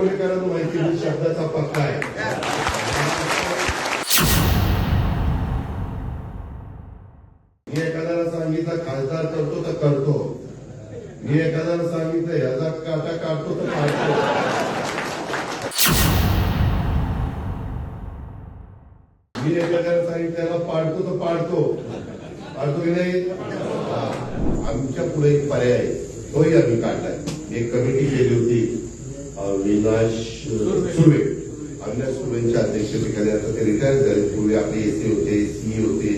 अकोलेकरांना माहिती आहे, शब्दाचा पक्का आहे. मी एखाद्याला सांगितलं खासदार करतो तर करतो. मी एखाद्याला सांगितलं याचा काटा काढतो तर काढतो. मी एखाद्याला सांगितलं त्याला पाडतो तर पाडतो. पाडतो की नाही? आमच्या पुढे एक पर्याय तोही आम्ही काढलाय. एक कमिटी केली होती. विनाश सुर्वे अविनाश सुर्वेंच्या अध्यक्षतेखाली आता ते रिटायर झाले पूर्वी आपले एसी होते सी होते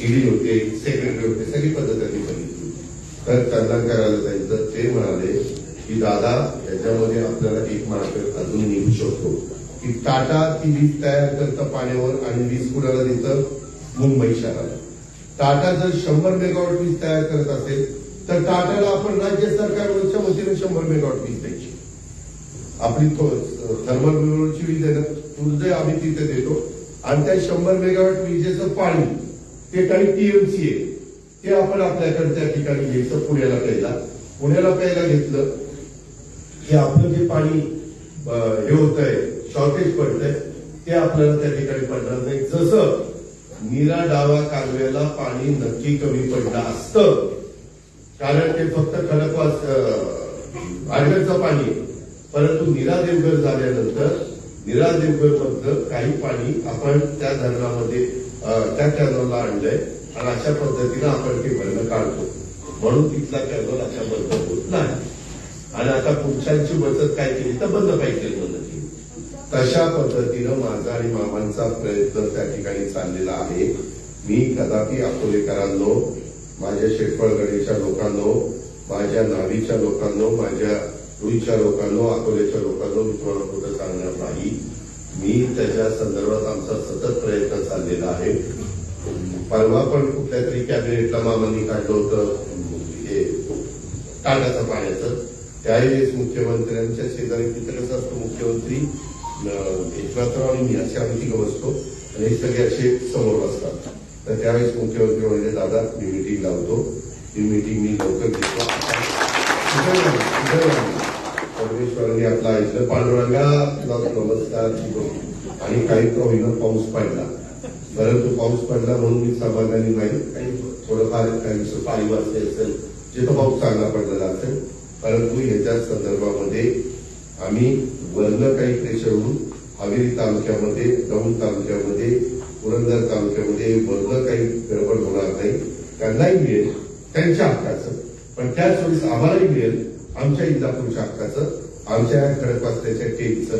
ईडी होते सेक्रेटरी होते सगळी पद्धत त्यांनी बघितली तर त्यांना करायला जायचं ते म्हणाले की दादा याच्यामध्ये आपल्याला एक मार्ग अजून निघू शकतो की टाटा ती वीज तयार करतं पाण्यावर आणि वीज कुणाला देतं मुंबई शहराला टाटा जर शंभर मेगावॉट वीज तयार करत असेल तर टाटाला आपण राज्य सरकारच्या वतीने शंभर मेगावॉट वीज द्यायची आपली थर्मल मिनरलची वीज आहे ना तुझे आम्ही तिथे देतो. आणि त्या शंभर मेगावॅट विजेचं पाणी ते काही टीएमसी आहे. ते आपण आपल्याकडे त्या ठिकाणी घ्यायचं पुण्याला प्यायला. पुण्याला प्यायला घेतलं. की आपलं जे पाणी हे होत आहे शॉर्टेज पडतंय ते आपल्याला त्या ठिकाणी पडणार नाही. जसं निरा डावा कालव्याला पाणी नक्की कमी पडलं असतं. कारण ते फक्त खडकवास आडव्याचं पाणी आहे. परंतु नीरा देवघर झाल्यानंतर नीरा देवघर मधलं काही पाणी आपण त्या धरणामध्ये त्या कॅनलला आणलंय आणि अशा पद्धतीनं आपण ते भरणं काढतो. म्हणून तिथला कॅनल अशा बंद होत नाही. आणि आता पुरुषांची बचत काय केली तर बंद पाहिजे बंद तशा पद्धतीनं माझा आणि मामांचा प्रयत्न त्या ठिकाणी चाललेला आहे. मी कदापि अकोलेकरांनो माझ्या शेटफळगडीच्या लोकांनो माझ्या नावीच्या लोकांनो माझ्या रुईच्या लोकांनो अकोल्याच्या लोकांनो मी तुम्हाला कुठं सांगणार नाही. मी त्याच्या संदर्भात आमचा सतत प्रयत्न चाललेला आहे. परवा पण कुठल्या तरी कॅबिनेटला मामांनी काढलं होतं. हे टाटाचं पाण्याचं. त्यावेळेस मुख्यमंत्र्यांच्या शेजारी तिथे असतो मुख्यमंत्री. अं, एकनाथराव आणि मी असे आम्ही तिघं बसतो. आणि हे सगळे असे समोर बसतात. तर त्यावेळेस मुख्यमंत्री म्हणजे दादा मी मिटिंग लावतो. ती मिटिंग मी लवकर घेतो. कोटेश्वरांनी आपला ऐकलं पांडुरंगाला नमस्कार आणि काही का होईना पाऊस पडला. परंतु पाऊस पडला म्हणून मी समाधानी नाही. काही थोडंफार काही पाणी वाचले असेल जिथं पाऊस चांगला पडलेला असेल. परंतु याच्या संदर्भामध्ये आम्ही वर्ण काही प्रेशरहून हवेली तालुक्यामध्ये दौंड तालुक्यामध्ये पुरंदर तालुक्यामध्ये वर्ण काही गडबड होणार नाही. त्यांनाही मिळेल. त्यांच्या हक्काचं. पण त्याच वेळेस आम्हालाही मिळेल. आमच्या इंदापूरच्या हक्काचं. आमच्या खडकवासल्याच्या टेकचं.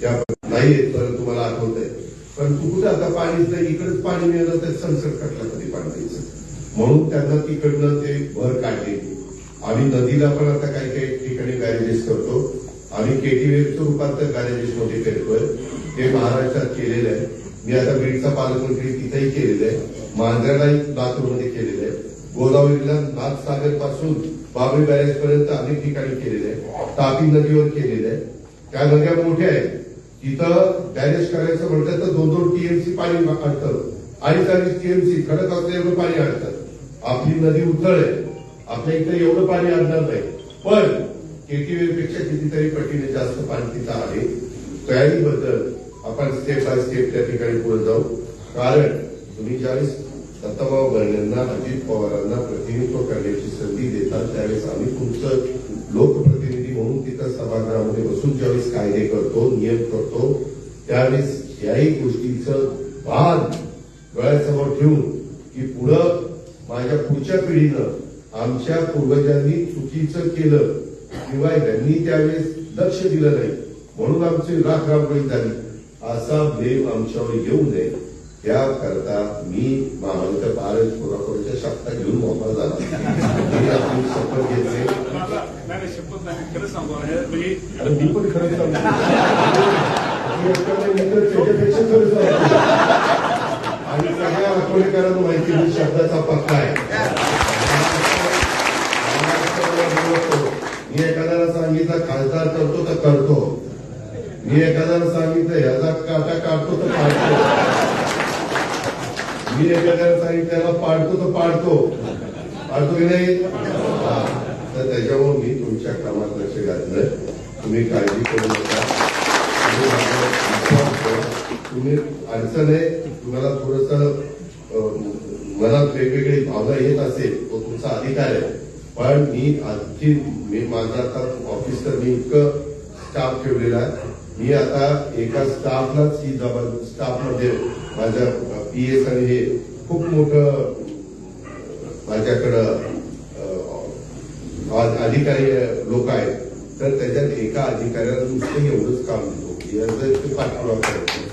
त्या नाही येत परंतु मला आठवत आहे पण कुठं आता पाणीच नाही इकडेच पाणी मिळालं तर संसद कटला कधी पाणी द्यायचं? म्हणून त्यांना तिकडनं ते भर काढले. आम्ही नदीला पण आता काही काही ठिकाणी बॅरेजेस करतो. आम्ही केटीवेचं रूपांतर बॅरेजेस मध्ये करतोय. ते महाराष्ट्रात केलेलं आहे. मी आता बीडचा पालकमंत्री तिथेही केलेलं आहे. मांजरालाही लातूरमध्ये केलेलं आहे. गोदावरीला नाथसागरपासून बाबरी बॅरेज पर्यंत अनेक ठिकाणी केलेले आहे. तापी नदीवर केलेले आहे. त्या नद्या मोठ्या आहेत. तिथं बॅरेज करायचं म्हटलं तर दोन दोन टीएमसी पाणी आणतं अडीच अडीच टीएमसी खडक असलं एवढं पाणी आणतं आपली नदी उथळ आहे. आपल्या इथे एवढं पाणी आणणार नाही. पण केटीवे पेक्षा कितीतरी पटीने जास्त पाणी तिथं आहे. तयारीबद्दल आपण स्टेप बाय स्टेप त्या ठिकाणी पुढे जाऊ. कारण तुम्ही ज्यावेळेस दत्ताभाऊ भरणेंना अजित पवारांना प्रतिनिधित्व करण्याची संधी देतात त्यावेळेस आम्ही तुमचं लोकप्रतिनिधी म्हणून तिथं सभागृहामध्ये बसून ज्यावेळेस कायदे करतो नियम करतो त्यावेळेस याही गोष्टीचं भान डोळ्यासमोर ठेवून की पुढं माझ्या पुढच्या पिढीनं आमच्या पूर्वजांनी चुकीचं केलं किंवा यांनी त्यावेळेस लक्ष दिलं नाही म्हणून आमची राख रांगोळी झाली. असा ब्लेम आमच्यावर येऊ नये. त्याकरता मी मामांच्या भारत कोल्हापूरच्या शब्दात घेऊन मोकळा झाला. आपली शपथ घेतली. शपथ नाही. खरं सांगू मी पण खरं सांगतो. आणि सगळ्या अकोलेकरांना माहिती मी शब्दाचा पक्का आहे. मी एखाद्याला सांगितलं खासदार करतो तर करतो. मी एखाद्याला सांगितलं याचा काटा काढतो तर काढतो. मी एखाद्याला सांगितलं त्याला पाडतो तर पाडतो. पाडतो की नाही? तर त्याच्यामुळे मी तुमच्या कामात लक्ष घातलं तुम्ही काळजी करू नका. तुम्ही तुम्ही अडचण आहे तुम्हाला थोडस मनात वेगवेगळी भावना येत असेल तो तुमचा अधिकार आहे. पण मी आजची मी माझा आता ऑफिस तर मी इतकं स्टाफ ठेवलेला आहे. मी आता एका स्टाफलाच ही जबाब स्टाफमध्ये माझ्या पी एस आणि हे खूप मोठं माझ्याकडं अधिकारी लोक आहेत. तर त्याच्यात एका अधिकाऱ्याला नुसतं एवढंच काम देतो. याचं पाठपुरावा करतो.